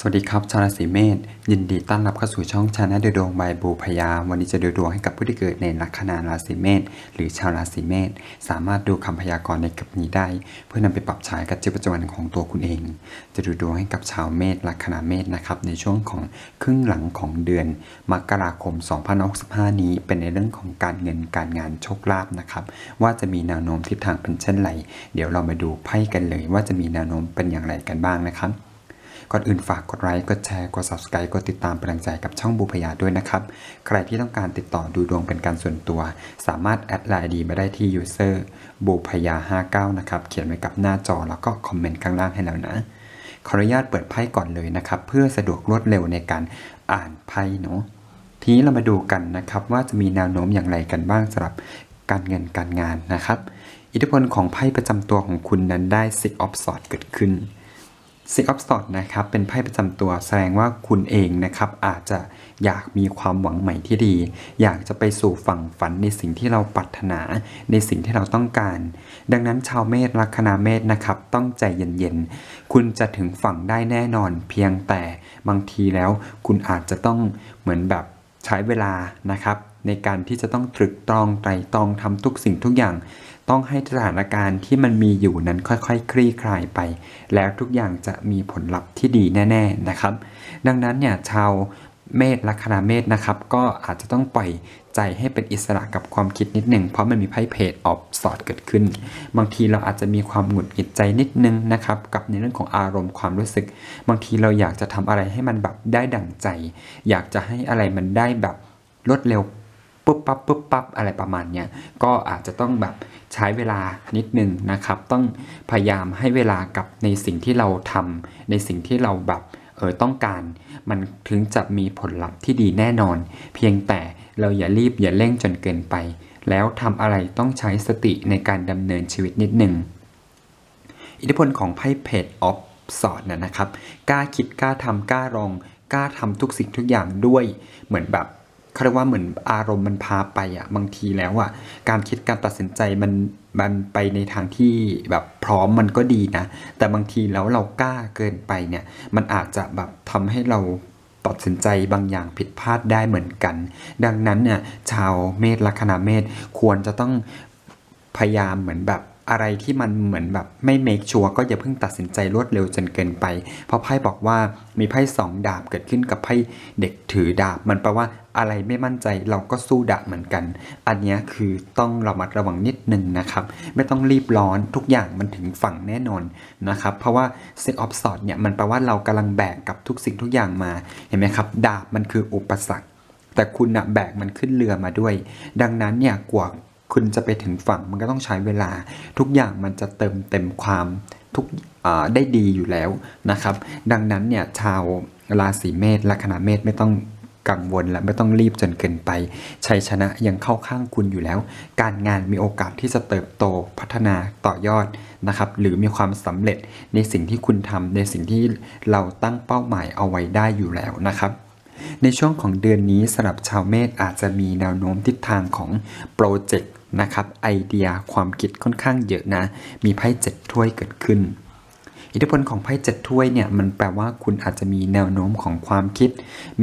สวัสดีครับ ชาวราศีเมษยินดีต้อนรับเข้าสู่ช่องชาแนลดูดวงบบูพยา วันนี้จะดูดวงให้กับผู้ที่เกิดในลัคนาราศีเมษหรือชาวราศีเมษสามารถดูคำพยากรณ์ในคลิปนี้ได้ เพื่อนำไปปรับใช้กับชีวิตประจำวันของตัวคุณเอง จะดูดวงให้กับชาวเมษลัคนาเมษนะครับในช่วงของครึ่งหลังของเดือนมกราคม 2565 นี้ เป็นในเรื่องของการเงินการงานโชคลาภนะครับว่าจะมีแนวโน้มทิศทางเป็นเช่นไรเดี๋ยวเรามาดูไพ่กันเลย ว่าจะมีแนวโน้มเป็นอย่างไรกันบ้างนะครับ ก่อนอื่นฝากกดไลค์ กดแชร์ กด subscribe กดติดตามเป็นกำลังใจกับช่องบูพยาด้วยนะครับ ใครที่ต้องการติดต่อดูดวงเป็นการส่วนตัว สามารถแอดไลน์ดีมาได้ที่ user บูพยา59 นะครับ เขียนไว้กับหน้าจอแล้วก็คอมเมนต์ข้างล่างให้แล้วนะ ขออนุญาตเปิดไพ่ก่อนเลยนะครับ เพื่อสะดวกรวดเร็วในการอ่านไพ่เนาะ ทีนี้เรามาดูกันนะครับว่าจะมีแนวโน้มอย่างไรกันบ้างสำหรับการเงินการงานนะครับ อิทธิพลของไพ่ประจำตัวของคุณนั้นได้ Six of Swords เกิดขึ้น Six of s w o r d นะครับเป็นไพ่ประจำตัวแสดงว่าคุณเองนะครับอาจจะอยากมีความหวังใหม่ที่ดี อยากจะไปสู่ฝั่งฝันในสิ่งที่เราปรารถนา ในสิ่งที่เราต้องการ ดังนั้นชาวเมษลัคนาเมษนะครับต้องใจเย็นๆ คุณจะถึงฝั่งได้แน่นอน เพียงแต่บางทีแล้วคุณอาจจะต้องเหมือนแบบใช้เวลานะครับ ในการที่จะต้องตรึกตรองไตรตรองทำทุกสิ่งทุกอย่าง ต้องให้สถานการณ์ที่มันมีอยู่นั้นค่อยๆคลี่คลายไป แล้วทุกอย่างจะมีผลลัพธ์ที่ดีแน่ๆนะครับ ดังนั้นเนี่ยชาวเมษลัคนาเมษนะครับ ก็อาจจะต้องปล่อยใจให้เป็นอิสระกับความคิดนิดหนึ่งเพราะมันมีไพ่เพจออฟสอดเกิดขึ้น บางทีเราอาจจะมีความหงุดหงิดใจนิดนึงนะครับกับในเรื่องของอารมณ์ความรู้สึก บางทีเราอยากจะทำอะไรให้มันแบบได้ดั่งใจ อยากจะให้อะไรมันได้แบบรวดเร็ว ปุ๊บปั๊บปุ๊บปั๊บอะไรประมาณเนี้ยก็อาจจะต้องแบบใช้เวลานิดนึงนะครับ ต้องพยายามให้เวลากับในสิ่งที่เราทำในสิ่งที่เราแบบเออต้องการ มันถึงจะมีผลลัพธ์ที่ดีแน่นอน เพียงแต่เราอย่ารีบอย่าเร่งจนเกินไป แล้วทำอะไรต้องใช้สติในการดำเนินชีวิตนิดนึงอิทธิพลของไพ่เพจออฟสอดนะนะครับ กล้าคิดกล้าทำกล้าลองกล้าทำทุกสิ่งทุกอย่างด้วย เหมือนแบบ เขาเรียกว่าเหมือนอารมณ์มันพาไปอะบางทีแล้วอะการคิดการตัดสินใจมันมันไปในทางที่แบบพร้อมมันก็ดีนะ แต่บางทีแล้วเรากล้าเกินไปเนี่ย มันอาจจะแบบทำให้เราตัดสินใจบางอย่างผิดพลาดได้เหมือนกัน ดังนั้นเนี่ยชาวเมษลัคนาเมษควรจะต้องพยายามเหมือนแบบ อะไรที่มันเหมือนแบบไม่เมคชัวร์ก็อย่าเพิ่งตัดสินใจรวดเร็วจนเกินไป เพราะไพ่บอกว่ามีไพ่สองดาบเกิดขึ้นกับไพ่เด็กถือดาบ มันแปลว่าอะไรไม่มั่นใจเราก็สู้ดาบเหมือนกัน อันนี้คือต้องระมัดระวังนิดนึงนะครับ ไม่ต้องรีบร้อนทุกอย่างมันถึงฝั่งแน่นอนนะครับ เพราะว่า Six of Swords เนี่ยมันแปลว่าเรากำลังแบกกับทุกสิ่งทุกอย่างมาเห็นไหมครับ ดาบมันคืออุปสรรคแต่คุณนะแบกมันขึ้นเรือมาด้วย ดังนั้นเนี่ยกว่า คุณจะไปถึงฝั่งมันก็ต้องใช้เวลา ทุกอย่างมันจะเติมเต็มความทุกได้ดีอยู่แล้วนะครับ ดังนั้นเนี่ยชาวราศีเมษลัคนาเมษไม่ต้องกังวลและไม่ต้องรีบจนเกินไป ชัยชนะยังเข้าข้างคุณอยู่แล้ว การงานมีโอกาสที่จะเติบโตพัฒนาต่อยอดนะครับ หรือมีความสำเร็จในสิ่งที่คุณทำในสิ่งที่เราตั้งเป้าหมายเอาไว้ได้อยู่แล้วนะครับ ในช่วงของเดือนนี้สำหรับชาวเมษอาจจะมีแนวโน้มทิศทางของโปรเจกต์ นะครับไอเดียความคิดค่อนข้างเยอะนะ มีไพ่เจ็ดถ้วยเกิดขึ้น อิทธิพลของไพ่เจ็ดถ้วยเนี่ยมันแปลว่าคุณอาจจะมีแนวโน้มของความคิด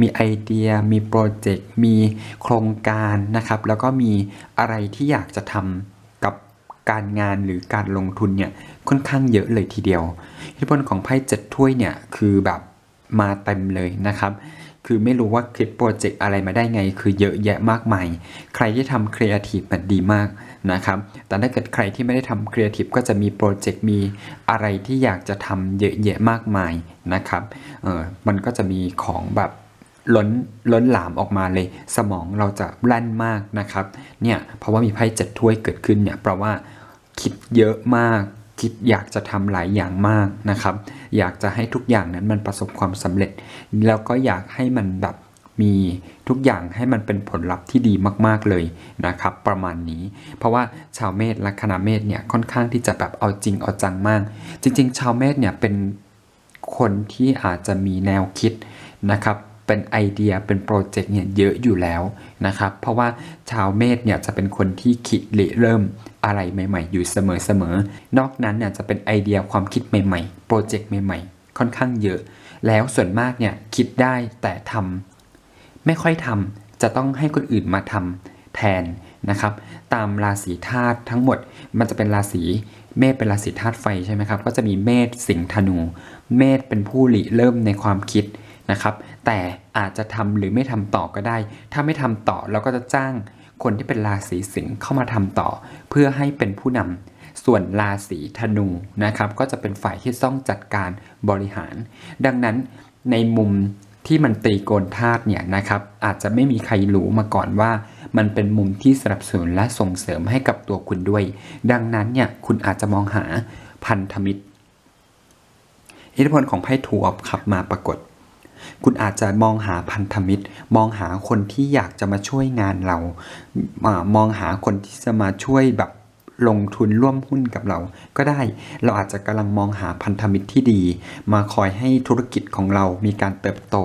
มีไอเดีย มีโปรเจกต์ มีโครงการนะครับ แล้วก็มีอะไรที่อยากจะทำกับการงานหรือการลงทุนเนี่ยค่อนข้างเยอะเลยทีเดียว อิทธิพลของไพ่เจ็ดถ้วยเนี่ยคือแบบมาเต็มเลยนะครับ คือไม่รู้ว่าคิดโปรเจกต์อะไรมาได้ไง คือเยอะแยะมากมาย ใครที่ทำครีเอทีฟมันดีมากนะครับ แต่ถ้าเกิดใครที่ไม่ได้ทำครีเอทีฟก็จะมีโปรเจกต์มีอะไรที่อยากจะทำเยอะแยะมากมายนะครับ เออมันก็จะมีของแบบล้นล้นหลามออกมาเลย สมองเราจะแล่นมากนะครับ เนี่ยเพราะว่ามีไพ่เจ็ดถ้วยเกิดขึ้นเนี่ยแปลว่าคิดเยอะมาก คิดอยากจะทำหลายอย่างมากนะครับ อยากจะให้ทุกอย่างนั้นมันประสบความสำเร็จ แล้วก็อยากให้มันแบบมีทุกอย่างให้มันเป็นผลลัพธ์ที่ดีมากๆเลยนะครับ ประมาณนี้ เพราะว่าชาวเมษลัคนาเมษเนี่ยค่อนข้างที่จะแบบเอาจริงเอาจังมาก จริง ๆ ชาวเมษเนี่ยเป็นคนที่อาจจะมีแนวคิดนะครับ เป็นไอเดียเป็นโปรเจกต์เนี่ยเยอะอยู่แล้วนะครับ เพราะว่าชาวเมษเนี่ยจะเป็นคนที่คิดริเริ่มอะไรใหม่ ๆ อยู่เสมอๆนอกนั้นเนี่ยจะเป็นไอเดียความคิดใหม่ๆ โปรเจกต์ใหม่ๆ ค่อนข้างเยอะ แล้วส่วนมากเนี่ยคิดได้แต่ทำไม่ค่อยทำจะต้องให้คนอื่นมาทำแทนนะครับ ตามราศีธาตุทั้งหมดมันจะเป็นราศีเมษเป็นราศีธาตุไฟใช่ไหมครับ ก็จะมีเมษสิงห์ธนู เมษเป็นผู้ริเริ่มในความคิด นะครับ แต่อาจจะทำหรือไม่ทำต่อก็ได้ ถ้าไม่ทำต่อเราก็จะจ้างคนที่เป็นราศีสิงห์เข้ามาทำต่อ เพื่อให้เป็นผู้นำส่วนราศีธนูนะครับ ก็จะเป็นฝ่ายที่ต้องจัดการบริหาร ดังนั้นในมุมที่มันตีโกนธาตุเนี่ยนะครับ อาจจะไม่มีใครรู้มาก่อนว่า มันเป็นมุมที่สนับสนุนและส่งเสริมให้กับตัวคุณด้วย ดังนั้นเนี่ยคุณอาจจะมองหาพันธมิตร อิทธิพลของไพ่ทูออฟขับมาปรากฏ คุณอาจจะมองหาพันธมิตร มองหาคนที่อยากจะมาช่วยงานเรา มองหาคนที่จะมาช่วยแบบลงทุนร่วมหุ้นกับเรา ก็ได้ เราอาจจะกำลังมองหาพันธมิตรที่ดี มาคอยให้ธุรกิจของเรามีการเติบโต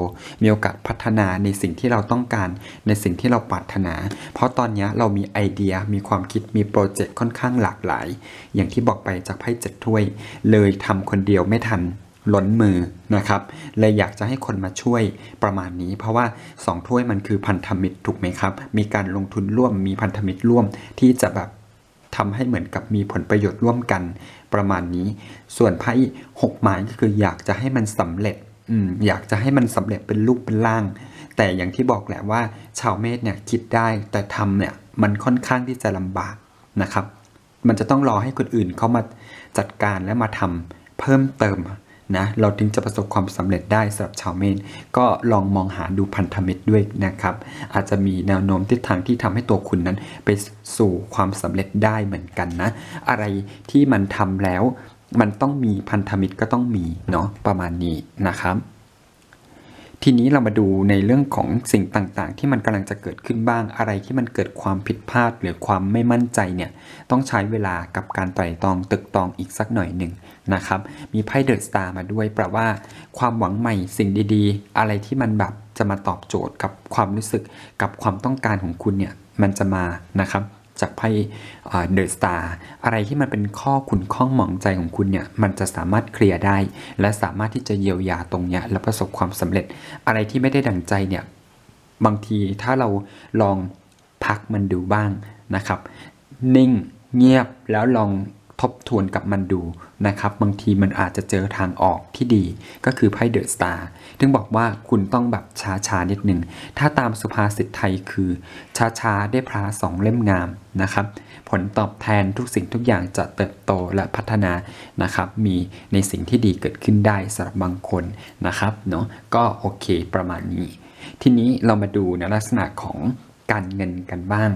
มีโอกาสพัฒนาในสิ่งที่เราต้องการ ในสิ่งที่เราปรารถนา เพราะตอนนี้เรามีไอเดีย มีความคิด มีโปรเจกต์ค่อนข้างหลากหลาย อย่างที่บอกไปจากไพ่เจ็ดถ้วย เลยทำคนเดียวไม่ทัน ล้นมือนะครับเลยอยากจะให้คนมาช่วยประมาณนี้ เพราะว่า 2 ถ้วยมันคือพันธมิตรถูกไหมครับ มีการลงทุนร่วมมีพันธมิตรร่วมที่จะแบบทำให้เหมือนกับมีผลประโยชน์ร่วมกันประมาณนี้ ส่วนไพ่หกไม้ก็คืออยากจะให้มันสำเร็จอืมอยากจะให้มันสำเร็จเป็นรูปเป็นร่าง แต่อย่างที่บอกแหละว่า ชาวเมษเนี่ยคิดได้แต่ทำเนี่ยมันค่อนข้างที่จะลำบากนะครับ มันจะต้องรอให้คนอื่นเขามาจัดการและมาทำเพิ่มเติม นะเราถึงจะประสบความสำเร็จได้สำหรับชาวเมนก็ลองมองหาดูพันธมิตรด้วยนะครับ อาจจะมีแนวโน้มทิศทางที่ทำให้ตัวคุณนั้น ไปสู่ความสำเร็จได้เหมือนกันนะ อะไรที่มันทำแล้ว มันต้องมีพันธมิตรก็ต้องมีเนาะประมาณนี้นะครับ ทีนี้เรามาดูในเรื่องของสิ่งต่างๆ ที่มันกำลังจะเกิดขึ้นบ้างอะไรที่มันเกิดความผิดพลาด หรือความไม่มั่นใจเนี่ยต้องใช้เวลากับการไตร่ตรองตึกตองอีกสักหน่อยหนึ่งนะครับมีไพ่เดอะสตาร์มาด้วยแปลว่า ความหวังใหม่สิ่งดีๆ อะไรที่มันแบบจะมาตอบโจทย์กับความรู้สึกกับความต้องการของคุณเนี่ยมันจะมานะครับ จากไพ่เดอะสตาร์อะไรที่มันเป็นข้อขุนข้องหมองใจของคุณเนี่ย มันจะสามารถเคลียร์ได้ และสามารถที่จะเยียวยาตรงเนี้ยและประสบความสำเร็จ อะไรที่ไม่ได้ดังใจเนี่ย บางทีถ้าเราลองพักมันดูบ้างนะครับ นิ่งเงียบแล้วลอง ทบทวนกับมันดูนะครับ บางทีมันอาจจะเจอทางออกที่ดีก็คือไพ่เดอะสตาร์ถึงบอกว่าคุณต้องแบบช้าๆนิดหนึ่ง ถ้าตามสุภาษิตไทยคือ ช้าๆได้พระสองเล่มงามนะครับ ผลตอบแทนทุกสิ่งทุกอย่างจะเติบโตและพัฒนานะครับ มีในสิ่งที่ดีเกิดขึ้นได้สำหรับบางคนนะครับเนาะก็โอเคประมาณนี้ ทีนี้เรามาดูในลักษณะของการเงินกันบ้าง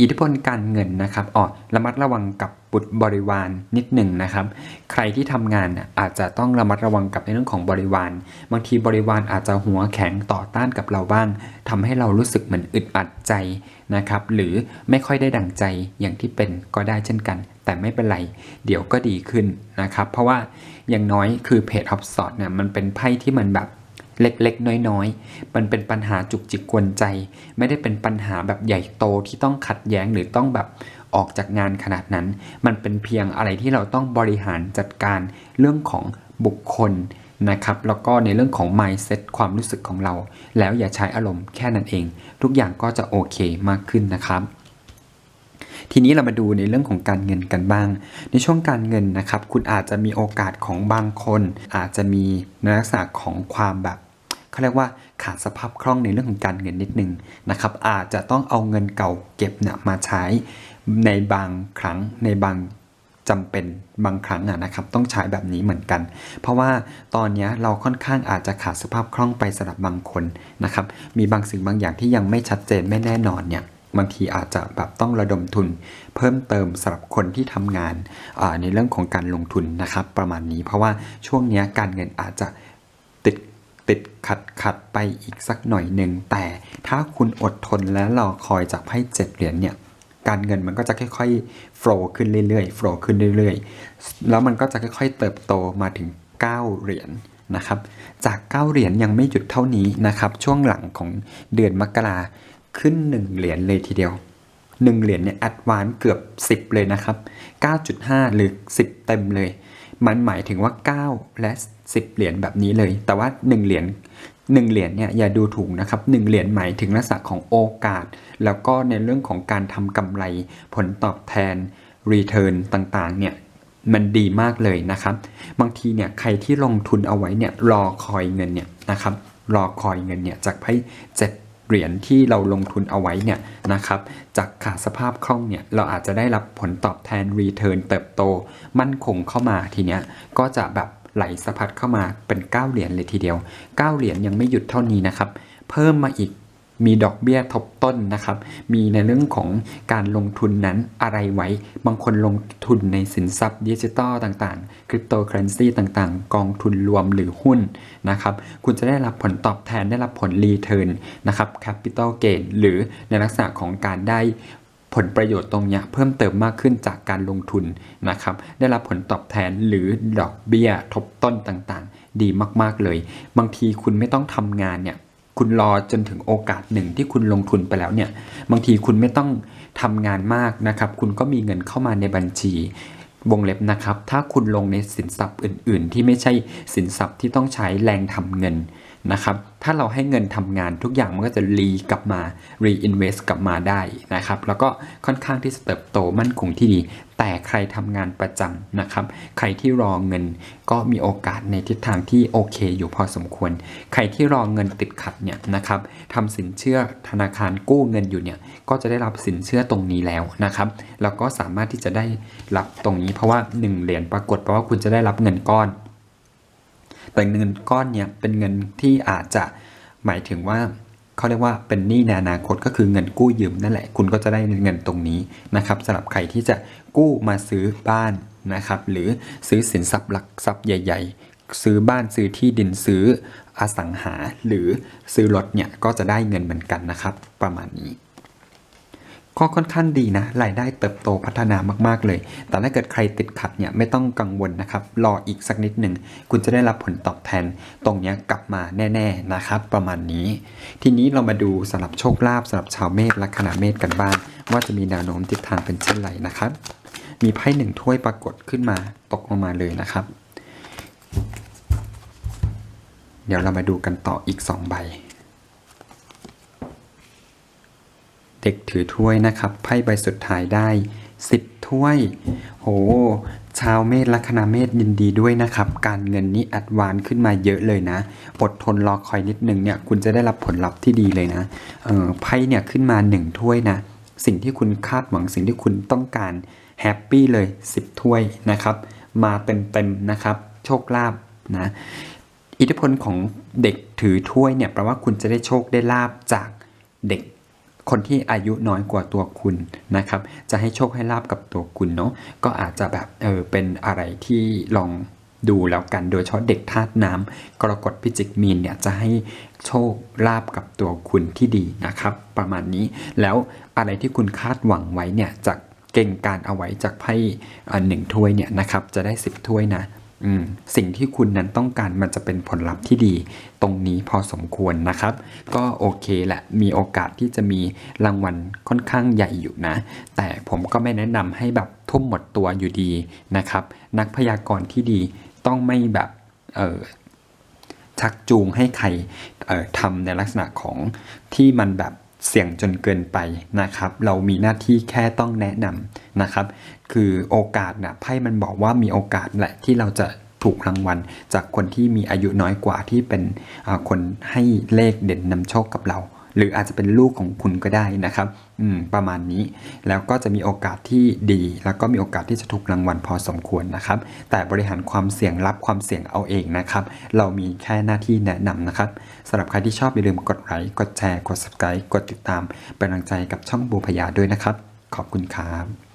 อิทธิพลการเงินนะครับอ๋อระมัดระวังกับบุตรบริวารนิดหนึ่งนะครับ ใครที่ทำงานอาจจะต้องระมัดระวังกับในเรื่องของบริวาร บางทีบริวารอาจจะหัวแข็งต่อต้านกับเราบ้างทำให้เรารู้สึกเหมือนอึดอัดใจนะครับ หรือไม่ค่อยได้ดังใจอย่างที่เป็นก็ได้เช่นกัน แต่ไม่เป็นไร เดี๋ยวก็ดีขึ้นนะครับ เพราะว่าอย่างน้อยคือเพจออฟสอดเนี่ยมันเป็นไพ่ที่มันแบบ เล็กๆ น้อยๆ มันเป็นปัญหาจุกจิกกวนใจ ไม่ได้เป็นปัญหาแบบใหญ่โตที่ต้องขัดแย้งหรือต้องแบบออกจากงานขนาดนั้น มันเป็นเพียงอะไรที่เราต้องบริหารจัดการเรื่องของบุคคลนะครับแล้วก็ในเรื่องของ mindset ความรู้สึกของเรา แล้วอย่าใช้อารมณ์แค่นั้นเอง ทุกอย่างก็จะโอเคมากขึ้นนะครับ ทีนี้เรามาดูในเรื่องของการเงินกันบ้าง ในช่วงการเงินนะครับ คุณอาจจะมีโอกาสของบางคน อาจจะมีในลักษณะของความแบบ เขาเรียกว่าขาดสภาพคล่องในเรื่องของการเงินนิดนึงนะครับ อาจจะต้องเอาเงินเก่าเก็บเนี่ยมาใช้ในบางครั้งในบางจำเป็นบางครั้งอะนะครับต้องใช้แบบนี้เหมือนกัน เพราะว่าตอนนี้เราค่อนข้างอาจจะขาดสภาพคล่องไปสำหรับบางคนนะครับมีบางสิ่งบางอย่างที่ยังไม่ชัดเจนไม่แน่นอนเนี่ยบางทีอาจจะแบบต้องระดมทุน เพิ่มเติมสำหรับคนที่ทำงานในเรื่องของการลงทุนนะครับ ประมาณนี้เพราะว่าช่วงนี้การเงินอาจจะ ติดขัดขัดไปอีกสักหน่อยหนึ่งแต่ถ้าคุณอดทนและรอคอยจากไพ่เจ็ดเหรียญเนี่ยการเงินมันก็จะค่อยๆโฟล์ขึ้นเรื่อยๆโฟล์ขึ้นเรื่อยๆ แล้วมันก็จะค่อยๆเติบโตมาถึง 9 เหรียญนะครับ จาก 9 เหรียญยังไม่หยุดเท่านี้นะครับ ช่วงหลังของเดือนมกราขึ้น 1 เหรียญเลยทีเดียว 1 เหรียญเนี่ยแอดวานเกือบ 10 เลยนะครับ 9.5 หรือ 10 เต็มเลย มันหมายถึงว่า 9 และ 10 เหรียญแบบนี้เลย แต่ว่า 1 เหรียญ1เหรียญเนี่ยอย่าดูถูกนะครับ1เหรียญหมายถึงลักษณะของโอกาส แล้วก็ในเรื่องของการทำกำไรผลตอบแทน return ต่างๆเนี่ยมันดีมากเลยนะครับ บางทีเนี่ยใครที่ลงทุนเอาไว้เนี่ยรอคอยเงินเนี่ยนะครับรอคอยเงินเนี่ยจากไพ่เจ็ดเหรียญที่เราลงทุนเอาไว้เนี่ยนะครับจากขาดสภาพคล่องเนี่ยเราอาจจะได้รับผลตอบแทน return เติบโต มั่นคงเข้ามาทีเนี้ยก็จะแบบ ไหลสะพัดเข้ามาเป็น9เหรียญเลยทีเดียว 9 เหรียญยังไม่หยุดเท่านี้นะครับ เพิ่มมาอีกมีดอกเบี้ยทบต้นนะครับ มีในเรื่องของการลงทุนนั้นอะไรไว้ บางคนลงทุนในสินทรัพย์ดิจิตอลต่างๆ คริปโตเคอเรนซีต่างๆ กองทุนรวมหรือหุ้นนะครับ คุณจะได้รับผลตอบแทนได้รับผลรีเทิร์นนะครับแคปิตอลเกนหรือในลักษณะของการได้ ผลประโยชน์ตรงนี้เพิ่มเติมมากขึ้นจากการลงทุนนะครับ ได้รับผลตอบแทนหรือดอกเบี้ยทบต้นต่างๆ ดีมากๆเลย บางทีคุณไม่ต้องทำงานเนี่ยคุณรอจนถึงโอกาสหนึ่งที่คุณลงทุนไปแล้วเนี่ย บางทีคุณไม่ต้องทำงานมากนะครับ คุณก็มีเงินเข้ามาในบัญชีวงเล็บนะครับ ถ้าคุณลงในสินทรัพย์อื่น ๆ ที่ไม่ใช่สินทรัพย์ที่ต้องใช้แรงทำเงิน นะครับ ถ้าเราให้เงินทำงานทุกอย่างมันก็จะรีกลับมา reinvest กลับมาได้นะครับ แล้วก็ค่อนข้างที่จะเติบโตมั่นคงที่ดี แต่ใครทำงานประจำนะครับ ใครที่รอเงินก็มีโอกาสในทิศทางที่โอเคอยู่พอสมควร ใครที่รอเงินติดขัดเนี่ยนะครับทำสินเชื่อธนาคารกู้เงินอยู่เนี่ย ก็จะได้รับสินเชื่อตรงนี้แล้วนะครับ แล้วก็สามารถที่จะได้รับตรงนี้เพราะว่า 1 เหรียญปรากฏเพราะว่าคุณจะได้รับเงินก้อน แต่เงินก้อนเนี่ยเป็นเงินที่อาจจะหมายถึงว่าเขาเรียกว่าเป็นหนี้ในอนาคตก็คือเงินกู้ยืมนั่นแหละ คุณก็จะได้เงินตรงนี้นะครับสำหรับใครที่จะกู้มาซื้อบ้านนะครับ หรือซื้อสินทรัพย์หลักทรัพย์ใหญ่ ๆ ซื้อบ้านซื้อที่ดินซื้ออสังหา หรือซื้อรถเนี่ยก็จะได้เงินเหมือนกันนะครับ ประมาณนี้ ก็ค่อนข้างดีนะ รายได้เติบโตพัฒนามากๆเลย แต่ถ้าเกิดใครติดขัดเนี่ยไม่ต้องกังวลนะครับ รออีกสักนิดหนึ่ง คุณจะได้รับผลตอบแทน ตรงนี้กลับมาแน่ ๆนะครับ ประมาณนี้ ทีนี้เรามาดูสำหรับโชคลาภสำหรับชาวเมษและคณะเมษกันบ้าง ว่าจะมีแนวโน้มทิศทางเป็นเช่นไรนะครับ มีไพ่หนึ่งถ้วยปรากฏขึ้นมาตกลงมาเลยนะครับ เดี๋ยวเรามาดูกันต่ออีก 2 ใบ เด็กถือถ้วยนะครับ ไพ่ใบสุดท้ายได้ 10 ถ้วย โห ชาวเมษลัคนาเมษยินดีด้วยนะครับ การเงินนี้อัดวานขึ้นมาเยอะเลยนะ อดทนรอคอยนิดนึงเนี่ย คุณจะได้รับผลลัพธ์ที่ดีเลยนะ เออไพ่เนี่ยขึ้นมา 1 ถ้วยนะ สิ่งที่คุณคาดหวังสิ่งที่คุณต้องการแฮปปี้เลย 10 ถ้วยนะครับ มาเต็มๆนะครับ โชคลาภนะ อิทธิพลของเด็กถือถ้วยเนี่ยแปลว่าคุณจะได้โชคได้ลาบจากเด็ก คนที่อายุน้อยกว่าตัวคุณนะครับ จะให้โชคให้ลาบกับตัวคุณเนาะก็อาจจะแบบเออเป็นอะไรที่ลองดูแล้วกันโดยเฉพาะเด็กธาตุน้ำกรกฎพิจิกมีนเนี่ยจะให้โชคลาบกับตัวคุณที่ดีนะครับ ประมาณนี้แล้วอะไรที่คุณคาดหวังไว้เนี่ยจากเก่งการเอาไว้จากไพ่หนึ่งถ้วยเนี่ยนะครับจะได้ 10 ถ้วยนะ สิ่งที่คุณนั้นต้องการมันจะเป็นผลลัพธ์ที่ดี ตรงนี้พอสมควรนะครับ ก็โอเคแหละมีโอกาสที่จะมีรางวัลค่อนข้างใหญ่อยู่นะ แต่ผมก็ไม่แนะนำให้แบบทุ่มหมดตัวอยู่ดีนะครับ นักพยากรณ์ที่ดีต้องไม่แบบเออชักจูงให้ใครเออทำในลักษณะของที่มันแบบ เสี่ยงจนเกินไปนะครับ เรามีหน้าที่แค่ต้องแนะนำนะครับ คือโอกาสนะไพ่มันบอกว่ามีโอกาสแหละที่เราจะถูกรางวัลจากคนที่มีอายุน้อยกว่าที่เป็นคนให้เลขเด่นนำโชคกับเรา หรืออาจจะเป็นลูกของคุณก็ได้นะครับอืมประมาณนี้ แล้วก็จะมีโอกาสที่ดี แล้วก็มีโอกาสที่จะถูกรางวัลพอสมควรนะครับ แต่บริหารความเสี่ยงรับความเสี่ยงเอาเองนะครับ เรามีแค่หน้าที่แนะนำนะครับสำหรับใครที่ชอบอย่าลืมกดไลค์กดแชร์ กด subscribe กดติดตามเป็นกำลังใจกับช่องบูพยาด้วยนะครับ ขอบคุณครับ